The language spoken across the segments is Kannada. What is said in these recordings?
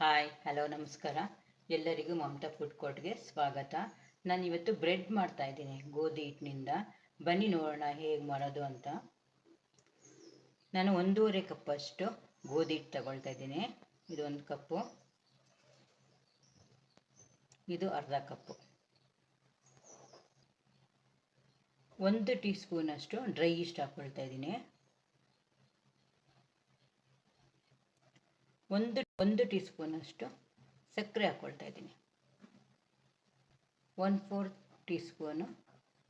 ಹಾಯ್, ಹಲೋ, ನಮಸ್ಕಾರ. ಎಲ್ಲರಿಗೂ ಮಮತಾ ಫುಡ್ ಕೋರ್ಟ್ಗೆ ಸ್ವಾಗತ. ನಾನು ಇವತ್ತು ಬ್ರೆಡ್ ಮಾಡ್ತಾ ಇದ್ದೀನಿ, ಗೋಧಿ ಹಿಟ್ಟಿನಿಂದ. ಬನ್ನಿ ನೋಡೋಣ ಹೇಗೆ ಮಾಡೋದು ಅಂತ. ನಾನು ಒಂದೂವರೆ ಕಪ್ಪಷ್ಟು ಗೋಧಿ ಹಿಟ್ಟು ತಗೊಳ್ತಾ ಇದ್ದೀನಿ. ಇದು ಒಂದು ಕಪ್ಪು. ಇದು ಅರ್ಧ ಕಪ್ಪು. ಒಂದು ಟೀ ಸ್ಪೂನಷ್ಟು ಡ್ರೈ ಈಸ್ಟ್ ಹಾಕ್ಕೊಳ್ತಾ ಇದ್ದೀನಿ. ಒಂದು ಒಂದು ಟೀ ಸ್ಪೂನಷ್ಟು ಸಕ್ಕರೆ ಹಾಕ್ಕೊಳ್ತಾ ಇದ್ದೀನಿ. ಒನ್ ಫೋರ್ತ್ ಟೀ ಸ್ಪೂನು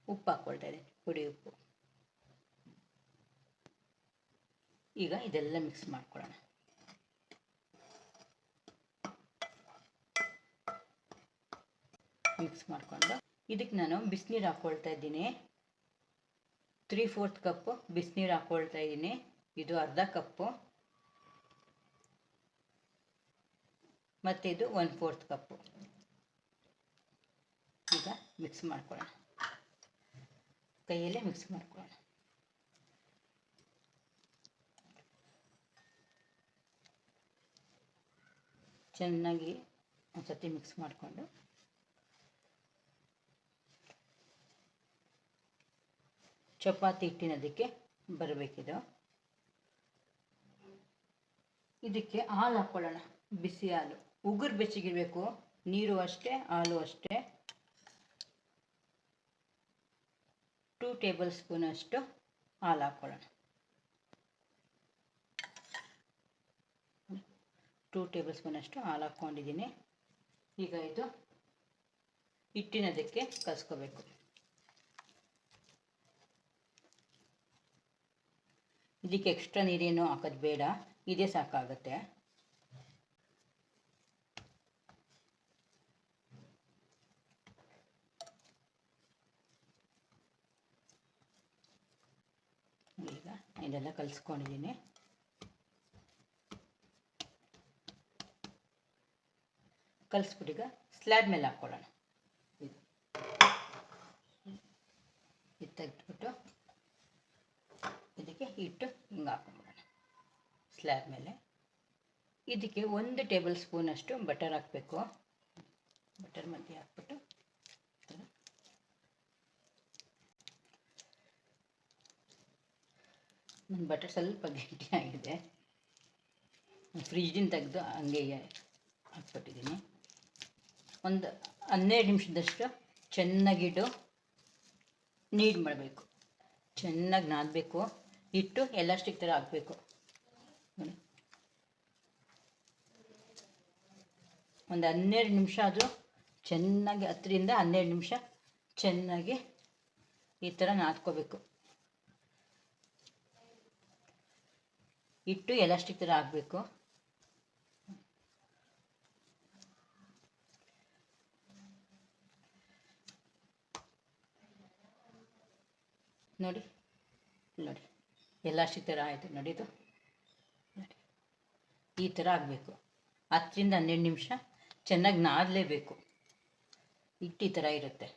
ಉಪ್ಪು ಹಾಕ್ಕೊಳ್ತಾ ಇದ್ದೀನಿ, ಪುಡಿ ಉಪ್ಪು. ಈಗ ಇದೆಲ್ಲ ಮಿಕ್ಸ್ ಮಾಡ್ಕೊಳ್ಳೋಣ. ಮಿಕ್ಸ್ ಮಾಡಿಕೊಂಡು ಇದಕ್ಕೆ ನಾನು ಬಿಸಿನೀರು ಹಾಕ್ಕೊಳ್ತಾ ಇದ್ದೀನಿ. ತ್ರೀ ಫೋರ್ತ್ ಕಪ್ಪು ಬಿಸಿನೀರು ಹಾಕ್ಕೊಳ್ತಾ ಇದ್ದೀನಿ. ಇದು ಅರ್ಧ ಕಪ್ಪು ಮತ್ತು ಇದು ಒನ್ ಫೋರ್ತ್ ಕಪ್ಪು ಈಗ ಮಿಕ್ಸ್ ಮಾಡ್ಕೊಳ್ಳೋಣ. ಕೈಯಲ್ಲೇ ಮಿಕ್ಸ್ ಮಾಡ್ಕೊಳ್ಳೋಣ. ಚೆನ್ನಾಗಿ ಒಂದು ಮಿಕ್ಸ್ ಮಾಡಿಕೊಂಡು. ಚಪಾತಿ ಹಿಟ್ಟಿನದಕ್ಕೆ ಬರಬೇಕಿದು. ಇದಕ್ಕೆ ಹಾಲು ಹಾಕ್ಕೊಳ್ಳೋಣ. ಬಿಸಿ ಹಾಲು. ಉಗುರು ಬೆಚ್ಚಗಿರಬೇಕು ನೀರು ಅಷ್ಟೇ, ಹಾಲು ಅಷ್ಟೇ. ಟೂ ಟೇಬಲ್ ಸ್ಪೂನ್ ಅಷ್ಟು ಹಾಲು ಹಾಕ್ಕೊಳ್ಳೋಣ ಟೂ ಟೇಬಲ್ ಸ್ಪೂನ್ ಅಷ್ಟು ಹಾಲು ಹಾಕ್ಕೊಂಡಿದ್ದೀನಿ. ಈಗ ಇದು ಹಿಟ್ಟಿನದಕ್ಕೆ ಕಲಿಸ್ಕೋಬೇಕು ಇದಕ್ಕೆ ಎಕ್ಸ್ಟ್ರಾ ನೀರೇನು ಹಾಕೋದು ಬೇಡ. ಇದೇ ಸಾಕಾಗುತ್ತೆ ಈಗ ಇದೆಲ್ಲ ಕಲಿಸ್ಕೊಂಡಿದ್ದೀನಿ. ಕಲಿಸ್ಬಿಟ್ಟು ಈಗ ಸ್ಲ್ಯಾಬ್ ಮೇಲೆ ಹಾಕ್ಕೊಳ್ಳೋಣ. ಇದು. ಇದು ತೆಗೆದ್ಬಿಟ್ಟು ಇದಕ್ಕೆ ಹಿಟ್ಟು ಹಿಂಗೆ ಹಾಕೊಂಡ್ಬಿಡೋಣ ಸ್ಲ್ಯಾಬ್ ಮೇಲೆ. ಇದಕ್ಕೆ ಒಂದು ಟೇಬಲ್ ಸ್ಪೂನಷ್ಟು ಬಟರ್ ಹಾಕಬೇಕು. ಬಟರ್ ಮಧ್ಯೆ ಹಾಕ್ಬಿಟ್ಟು ನನ್ನ ಬಟರ್ ಸ್ವಲ್ಪ ಗಟ್ಟಿಯಾಗಿದೆ ಫ್ರಿಜ್ಜಿನ ತೆಗೆದು ಹಂಗೆ ಹಾಕ್ಬಿಟ್ಟಿದ್ದೀನಿ. ಒಂದು ಹನ್ನೆರಡು ನಿಮಿಷದಷ್ಟು ಚೆನ್ನಾಗಿಟ್ಟು ನೀಡ್ ಮಾಡಬೇಕು. ಚೆನ್ನಾಗಿ ನಾದಬೇಕು. ಹಿಟ್ಟು ಎಲಾಸ್ಟಿಕ್ ಥರ ಹಾಕಬೇಕು. ಒಂದು ಹನ್ನೆರಡು ನಿಮಿಷ ಆದರೂ ಚೆನ್ನಾಗಿ ಹತ್ತರಿಂದ ಹನ್ನೆರಡು ನಿಮಿಷ ಚೆನ್ನಾಗಿ ಈ ಥರ ನಾದ್ಕೋಬೇಕು. ಹಿಟ್ಟು ಎಲಾಸ್ಟಿಕ್ ಥರ ಆಗಬೇಕು ನೋಡಿ ನೋಡಿ, ಎಲಾಸ್ಟಿಕ್ ಥರ ಆಯಿತು ನೋಡಿ ನೋಡಿ, ಈ ಥರ ಆಗಬೇಕು ಹತ್ತರಿಂದ ಹನ್ನೆರಡು ನಿಮಿಷ ಚೆನ್ನಾಗಿ ನಾದಲೇಬೇಕು. ಹಿಟ್ಟು ಈ ಥರ ಇರುತ್ತೆ.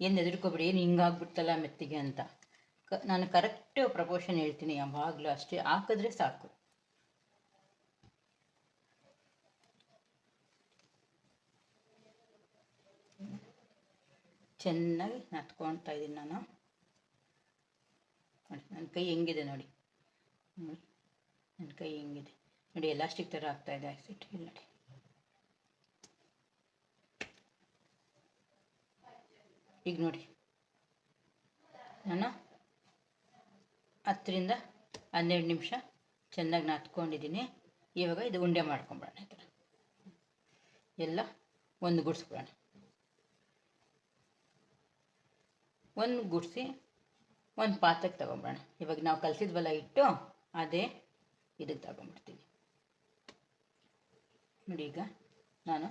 ಏನು ಹೆದರ್ಕೋಬೇಡಿ, ಏನು ಹಿಂಗಾಗ್ಬಿಡ್ತಲ್ಲ ಮೆತ್ತಿಗೆ ಅಂತ. ಕ, ನಾನು ಕರೆಕ್ಟ್ ಪ್ರಪೋರ್ಷನ್ ಹೇಳ್ತೀನಿ ಯಾವಾಗಲೂ ಅಷ್ಟೇ. ಹಾಕಿದ್ರೆ ಸಾಕು. ಚೆನ್ನಾಗಿ ನತ್ಕೊಳ್ತಾ ಇದ್ದೀನಿ ನಾನು. ನೋಡಿ, ನನ್ನ ಕೈ ಹೆಂಗಿದೆ ನೋಡಿ. ನನ್ನ ಕೈ ಹೆಂಗಿದೆ. ನೋಡಿ ಎಲಾಸ್ಟಿಕ್ ಥರ ಆಗ್ತಾ ಇದೆ ನೋಡಿ. ಈಗ ನೋಡಿ. ನಾನು ಹತ್ತರಿಂದ ಹನ್ನೆರಡು ನಿಮಿಷ ಚೆನ್ನಾಗಿ ನಾದ್ಕೊಂಡಿದ್ದೀನಿ ಇವಾಗ ಇದು ಉಂಡೆ ಮಾಡ್ಕೊಂಬಿಡೋಣ ಈ ಥರ. ಎಲ್ಲ ಒಂದು ಗುಡಿಸ್ಬಿಡೋಣ ಒಂದು ಗುಡಿಸಿ ಒಂದು ಪಾತ್ರಕ್ಕೆ ತೊಗೊಂಬಿಡೋಣ ಇವಾಗ ನಾವು ಕಲಿಸಿದ್ವಲ್ಲ ಇಟ್ಟು ಅದೇ ಇದಕ್ಕೆ ತಗೊಂಬಿಡ್ತೀನಿ. ನೋಡಿ ಈಗ ನಾನು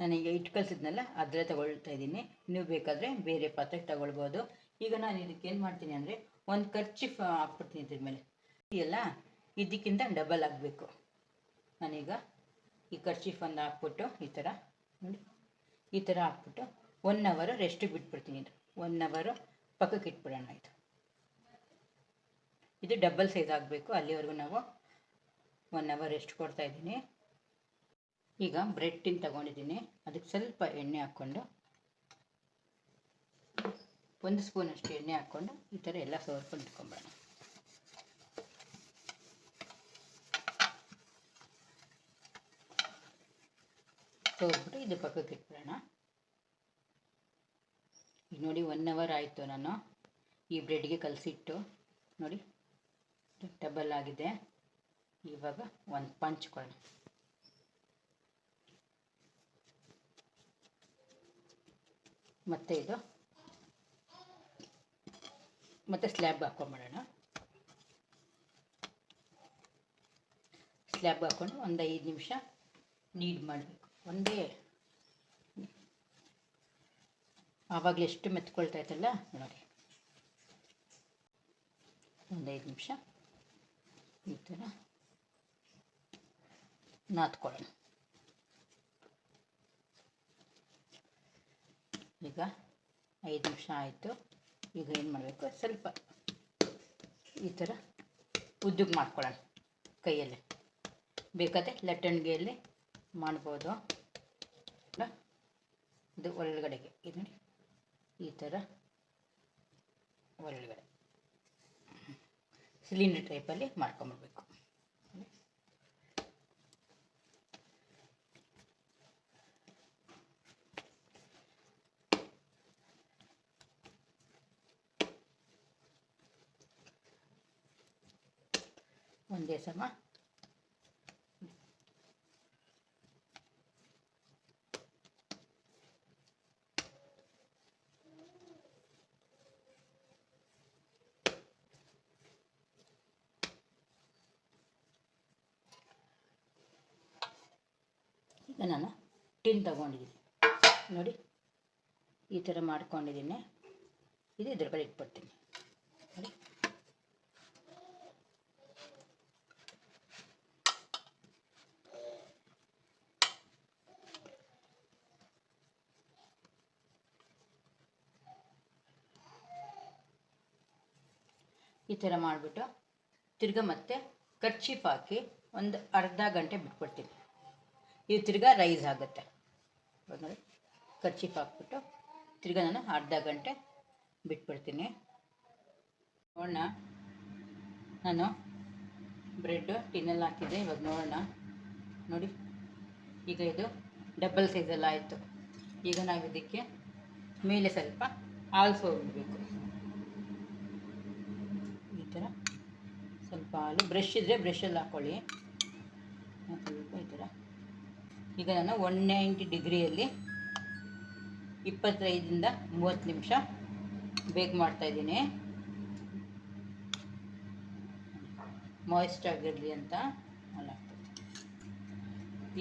ನಾನೀಗ ಇಟ್ಟು ಕಲಿಸಿದ್ನಲ್ಲ ಅದರೇ ತಗೊಳ್ತಾ ಇದ್ದೀನಿ. ನೀವು ಬೇಕಾದರೆ ಬೇರೆ ಪಾತ್ರಕ್ಕೆ ತಗೊಳ್ಬೋದು. ಈಗ ನಾನು ಇದಕ್ಕೆ ಏನು ಮಾಡ್ತೀನಿ ಅಂದರೆ ಒಂದು ಖರ್ಚಿಫ್ ಹಾಕ್ಬಿಡ್ತೀನಿ ಇದ್ರ ಮೇಲೆ. ಇದೆಯಲ್ಲ ಇದಕ್ಕಿಂತ ಡಬಲ್ ಆಗಬೇಕು. ನಾನೀಗ ಈ ಖರ್ಚಿಫ್ ಒಂದು ಹಾಕ್ಬಿಟ್ಟು ಈ ಥರ ನೋಡಿ. ಈ ಥರ ಹಾಕ್ಬಿಟ್ಟು ಒನ್ ಅವರು ರೆಸ್ಟಿಗೆ ಬಿಟ್ಬಿಡ್ತೀನಿ ಇದು. ಒನ್ ಅವರು ಪಕ್ಕಕ್ಕೆ ಇಟ್ಬಿಡೋಣ ಇದು. ಇದು ಡಬಲ್ ಸೈಜ್ ಆಗಬೇಕು. ಅಲ್ಲಿವರೆಗೂ ನಾವು ಒನ್ ಅವರ್ ರೆಸ್ಟ್ ಕೊಡ್ತಾ ಇದ್ದೀನಿ. ಈಗ ಬ್ರೆಡ್ ಟಿನ್ ತಗೊಂಡಿದ್ದೀನಿ. ಅದಕ್ಕೆ ಸ್ವಲ್ಪ ಎಣ್ಣೆ ಹಾಕ್ಕೊಂಡು ಒಂದು ಸ್ಪೂನಷ್ಟು ಎಣ್ಣೆ ಹಾಕ್ಕೊಂಡು ಈ ಥರ ಎಲ್ಲ ಸವರ್ಕೊಂಡು ಇಟ್ಕೊಂಬಿಡೋಣ ಸೋರ್ಬಿಟ್ಟು ಇದು ಪಕ್ಕಕ್ಕೆ ಇಟ್ಬಿಡೋಣ. ಈಗ ನೋಡಿ ಒನ್ ಅವರ್ ಆಯಿತು ನಾನು ಈ ಬ್ರೆಡ್ಗೆ ಕಲಸಿಟ್ಟು. ನೋಡಿ ಡಬಲ್ ಆಗಿದೆ. ಇವಾಗ ಒಂದು ಪಂಚ್ಕೊಳ್ಳೋಣ ಮತ್ತೆ ಇದು ಮತ್ತು ಸ್ಲ್ಯಾಬ್ ಹಾಕೊಂಬಿಡೋಣ ಸ್ಲ್ಯಾಬ್ ಹಾಕ್ಕೊಂಡು ಒಂದು ಐದು ನಿಮಿಷ ನೀಡ್ ಮಾಡಬೇಕು. ಒಂದೇ. ಆವಾಗಲೇ ಎಷ್ಟು ಮೆತ್ಕೊಳ್ತಾ ಇತ್ತಲ್ಲ, ನೋಡಿ. ಒಂದು ಐದು ನಿಮಿಷ. ಈ ಥರ ನಾದ್ಕೊಳ್ಳೋಣ ಈಗ ಐದು ನಿಮಿಷ ಆಯಿತು. ಈಗ ಏನು ಮಾಡಬೇಕು? ಸ್ವಲ್ಪ ಈ ಥರ ಉದ್ದುಗ್ ಮಾಡ್ಕೊಳ್ಳೋಣ ಕೈಯಲ್ಲಿ. ಬೇಕಾದರೆ ಲಟ್ಟಣಿಗೆಯಲ್ಲಿ ಮಾಡ್ಬೋದು? ಇದು ಒಳಗಡೆಗೆ. ಇದು ನೋಡಿ. ಈ ಥರ ಒಳಗಡೆ. ಸಿಲಿಂಡರ್ ಟೈಪಲ್ಲಿ ಮಾಡ್ಕೊಂಬಿಡ್ಬೇಕು. ಒಂದೇ ಸಮ ಈಗ ನಾನು ಟಿನ್ ತಗೊಂಡಿದ್ದೀನಿ. ನೋಡಿ, ಈ ಥರ ಮಾಡ್ಕೊಂಡಿದ್ದೀನಿ. ಇದು ಇದ್ರ ಕಡೆ ಇಟ್ಬಿಡ್ತೀನಿ. ನೋಡಿ. ಥರ ಮಾಡಿಬಿಟ್ಟು ತಿರ್ಗಾ ಮತ್ತೆ ಕರ್ಚೀಫ್ ಹಾಕಿ ಒಂದು ಅರ್ಧ ಗಂಟೆ ಬಿಟ್ಬಿಡ್ತೀನಿ ಇದು ತಿರ್ಗಾ ರೈಸ್ ಆಗುತ್ತೆ. ನೋಡಿ ಕರ್ಚೀಫ್ ಹಾಕ್ಬಿಟ್ಟು ತಿರ್ಗಾ ನಾನು ಅರ್ಧ ಗಂಟೆ ಬಿಟ್ಬಿಡ್ತೀನಿ. ನೋಡೋಣ. ನಾನು ಬ್ರೆಡ್ಡು ಟಿನ್ನಲ್ಲಿ ಹಾಕಿದ್ದೆ, ಇವಾಗ ನೋಡೋಣ. ನೋಡಿ, ಈಗ ಇದು ಡಬಲ್ ಸೈಜಲ್ಲಿ ಆಯಿತು. ಈಗ ನಾವು ಇದಕ್ಕೆ ಮೇಲೆ ಸ್ವಲ್ಪ ಹಾಲು ಈ ಥರ ಹಾಲು ಬ್ರಷ್ ಇದ್ದರೆ ಬ್ರಷಲ್ಲಿ ಹಾಕ್ಕೊಳ್ಳಿ ಈ ಥರ. ಈಗ ನಾನು ಒನ್ ನೈಂಟಿ ಡಿಗ್ರಿಯಲ್ಲಿ ಇಪ್ಪತ್ತೈದರಿಂದ ಮೂವತ್ತು ನಿಮಿಷ ಬೇಕ್ ಮಾಡ್ತಾಯಿದ್ದೀನಿ ಮಾಯಿಸ್ಟ್ ಆಗಿರಲಿ ಅಂತ ಅಲ್ಲ.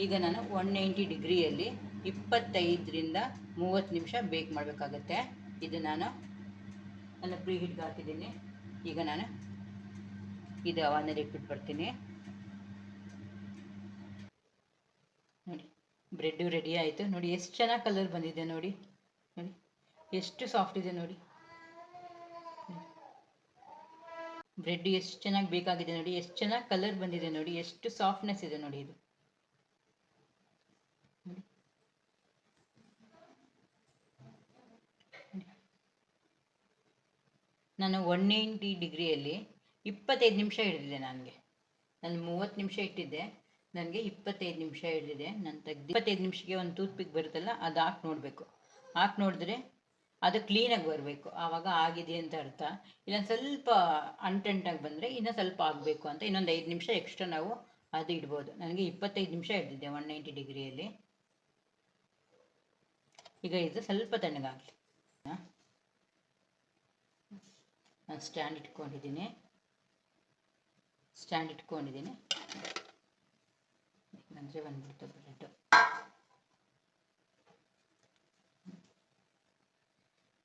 ಈಗ ನಾನು ಒನ್ ನೈಂಟಿ ಡಿಗ್ರಿಯಲ್ಲಿ ಇಪ್ಪತ್ತೈದರಿಂದ ಮೂವತ್ತು ನಿಮಿಷ ಬೇಕ್ ಮಾಡಬೇಕಾಗತ್ತೆ. ಇದು ನಾನು ನನ್ನ ಪ್ರೀ ಹಿಟ್ಗೆ ಹಾಕಿದ್ದೀನಿ. ಈಗ ನಾನು ಇದು ಅವನಲ್ಲಿ ಇಟ್ಬಿಟ್ಟು ಬರ್ತೀನಿ ನೋಡಿ ಬ್ರೆಡ್ಡು ರೆಡಿ ಆಯಿತು. ನೋಡಿ, ಎಷ್ಟು ಚೆನ್ನಾಗಿ ಕಲರ್ ಬಂದಿದೆ ನೋಡಿ. ನೋಡಿ, ಎಷ್ಟು ಸಾಫ್ಟ್ ಇದೆ ನೋಡಿ. ಬ್ರೆಡ್ ಎಷ್ಟು ಚೆನ್ನಾಗಿ ಬೇಕಾಗಿದೆ ನೋಡಿ. ಎಷ್ಟು ಚೆನ್ನಾಗಿ ಕಲರ್ ಬಂದಿದೆ ನೋಡಿ. ಎಷ್ಟು ಸಾಫ್ಟ್ನೆಸ್ ಇದೆ ನೋಡಿ ಇದು. ನಾನು ಒನ್ ನೈಂಟಿ ಡಿಗ್ರಿಯಲ್ಲಿ ಇಪ್ಪತ್ತೈದು ನಿಮಿಷ ಹಿಡಿದಿದೆ ನನಗೆ. ನಾನು ಮೂವತ್ತು ನಿಮಿಷ ಇಟ್ಟಿದ್ದೆ. ನನಗೆ ಇಪ್ಪತ್ತೈದು ನಿಮಿಷ ಹಿಡಿದಿದೆ. ನಾನು ತೆಗ್ದು ಇಪ್ಪತ್ತೈದು ನಿಮಿಷಕ್ಕೆ ಒಂದು ಟೂತ್ ಪಿಕ್ ಬರುತ್ತಲ್ಲ, ಅದು ಹಾಕಿ ನೋಡಬೇಕು. ಹಾಕಿ ನೋಡಿದ್ರೆ ಅದು ಕ್ಲೀನಾಗಿ ಬರಬೇಕು. ಆವಾಗ ಆಗಿದೆ ಅಂತ ಅರ್ಥ. ಇಲ್ಲ ಸ್ವಲ್ಪ ಅಂಟಂಟಾಗಿ ಬಂದರೆ ಇನ್ನೂ ಸ್ವಲ್ಪ ಆಗಬೇಕು ಅಂತ ಇನ್ನೊಂದು ಐದು ನಿಮಿಷ ಎಕ್ಸ್ಟ್ರಾ ನಾವು ಅದು ಇಡ್ಬೋದು. ನನಗೆ ಇಪ್ಪತ್ತೈದು ನಿಮಿಷ ಹಿಡಿದಿದೆ ಒನ್ ನೈಂಟಿ ಡಿಗ್ರಿಯಲ್ಲಿ. ಈಗ ಇದು ಸ್ವಲ್ಪ ತಣ್ಣಗಾಗಲಿ. ನಾನು ಸ್ಟ್ಯಾಂಡ್ ಇಟ್ಕೊಂಡಿದ್ದೀನಿ. ಸ್ಟ್ಯಾಂಡ್ ಇಟ್ಕೊಂಡಿದ್ದೀನಿ. ಅಂದರೆ ಬಂದ್ಬಿಡ್ತು ಬ್ರೆಡ್ಡು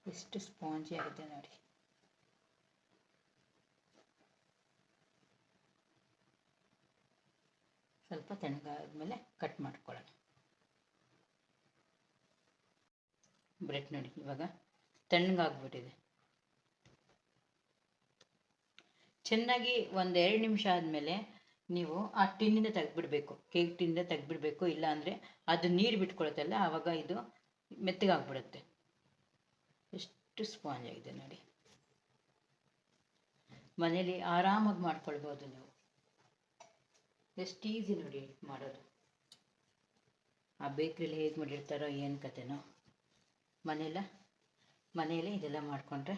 ಎಷ್ಟು ಸ್ಪಾಂಜಿ ಆಗುತ್ತೆ ನೋಡಿ. ಸ್ವಲ್ಪ ತಣ್ಣಗಾದ್ಮೇಲೆ ಕಟ್ ಮಾಡ್ಕೊಳ್ಳೋಣ. ಬ್ರೆಡ್ ನೋಡಿ ಇವಾಗ ತಣ್ಣಗಾಗ್ಬಿಟ್ಟಿದೆ. ಚೆನ್ನಾಗಿ ಒಂದು ಎರಡು ನಿಮಿಷ ಆದಮೇಲೆ ನೀವು ಆ ಟಿನ್ನಿಂದ ತೆಗ್ದುಬಿಡ್ಬೇಕು. ಕೇಕ್ ಟಿನ್ನಿಂದ ತೆಗ್ದುಬಿಡ್ಬೇಕು. ಇಲ್ಲ ಅಂದರೆ ಅದು ನೀರು ಬಿಟ್ಕೊಳುತ್ತಲ್ಲ, ಆವಾಗ ಇದು ಮೆತ್ತಗಾಗ್ಬಿಡುತ್ತೆ. ಎಷ್ಟು ಸ್ಪಾಂಜ್ ಆಗಿದೆ ನೋಡಿ. ಮನೇಲಿ ಆರಾಮಾಗಿ ಮಾಡ್ಕೊಳ್ಬೋದು ನೀವು. ಎಷ್ಟು ಈಸಿ ನೋಡಿ ಮಾಡೋದು. ಆ ಬೇಕ್ರಿಲಿ ಹೇಗೆ ಮಾಡಿರ್ತಾರೋ ಏನು ಕತೆನೋ. ಮನೆಯಲ್ಲ, ಮನೆಯಲ್ಲೇ ಇದೆಲ್ಲ ಮಾಡಿಕೊಂಡ್ರೆ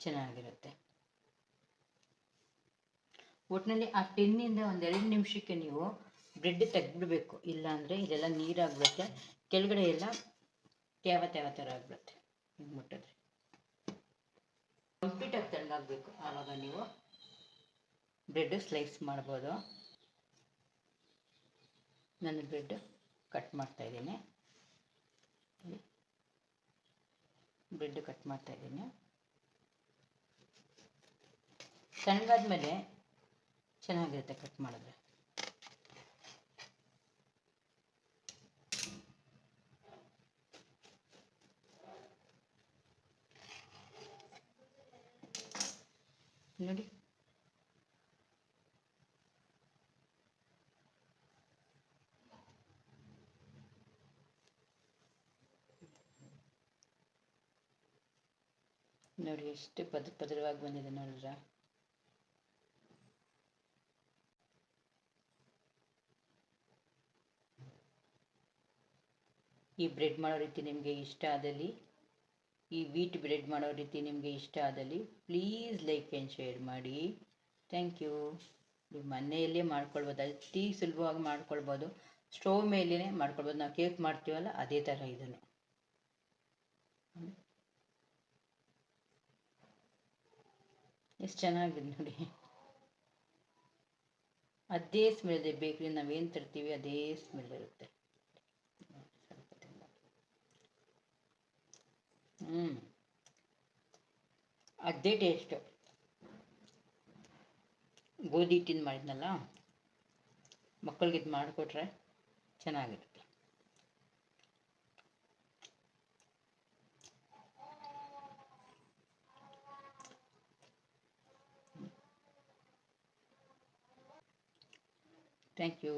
ಚೆನ್ನಾಗಿರುತ್ತೆ. ಒಟ್ಟಿನಲ್ಲಿ ಆ ಟಿನ್ನಿಂದ ಎರಡು ನಿಮಿಷಕ್ಕೆ ನೀವು ಬ್ರೆಡ್ ತೆಗೆದ್ಬಿಡ್ಬೇಕು. ಇಲ್ಲಾಂದರೆ ಇದೆಲ್ಲ ನೀರಾಗ್ಬಿಡುತ್ತೆ. ಕೆಳಗಡೆ ಎಲ್ಲ ತೇವ ತೇವ ಥರ ಆಗ್ಬಿಡುತ್ತೆ. ಹಿಂಗೆ ಮುಟ್ಟಿದ್ರೆ. ಕಂಪ್ಲೀಟಾಗಿ ತಣ್ಣಗಾಗಬೇಕು ಆವಾಗ ನೀವು ಬ್ರೆಡ್ ಸ್ಲೈಸ್ ಮಾಡ್ಬೋದು. ನನ್ನ ಬ್ರೆಡ್ ಕಟ್ ಮಾಡ್ತಾ ಇದ್ದೀನಿ. ಬ್ರೆಡ್ ಕಟ್ ಮಾಡ್ತಾ ಇದ್ದೀನಿ. ತಣ್ಣಗಾದ್ಮೇಲೆ ಚೆನ್ನಾಗಿರುತ್ತೆ ಕಟ್ ಮಾಡಿದ್ರೆ. ನೋಡಿ. ನೋಡಿ ಎಷ್ಟು ಪದ ಪದರವಾಗಿ ಬಂದಿದೆ ನೋಡಿದ್ರ ಈ ಬ್ರೆಡ್ ಮಾಡೋ ರೀತಿ ನಿಮಗೆ ಇಷ್ಟ ಆದಲ್ಲಿ, ಈ ವೀಟ್ ಬ್ರೆಡ್ ಮಾಡೋ ರೀತಿ ನಿಮಗೆ ಇಷ್ಟ ಆದಲ್ಲಿ, ಪ್ಲೀಸ್ ಲೈಕ್ ಆ್ಯಂಡ್ ಶೇರ್ ಮಾಡಿ. Thank you. ನೀವು ಮನೆಯಲ್ಲೇ ಮಾಡ್ಕೊಳ್ಬೋದು, ಅತಿ ಸುಲಭವಾಗಿ ಮಾಡ್ಕೊಳ್ಬೋದು, ಸ್ಟೋವ್ ಮೇಲೇ ಮಾಡ್ಕೊಳ್ಬೋದು. ನಾವು ಕೇಕ್ ಮಾಡ್ತೀವಲ್ಲ, ಅದೇ ಥರ ಇದನ್ನು. ಎಷ್ಟು ಚೆನ್ನಾಗಿದೆ ನೋಡಿ. ಅದೇ ಸ್ಮೆಲ್ ಇದೆ ಬೇಕ್ರಿ ನಾವೇನು ತರ್ತೀವಿ, ಅದೇ ಸ್ಮೆಲ್ ಇರುತ್ತೆ. ಹ್ಞೂ ಅದೇ ಟೇಸ್ಟು ಗೋಧಿ ಹಿಟ್ಟಿನ ಮಾಡಿದ್ನಲ್ಲ? ಮಕ್ಕಳಿಗೆ ಇದು ಮಾಡಿಕೊಟ್ರೆ ಚೆನ್ನಾಗಿರುತ್ತೆ. Thank you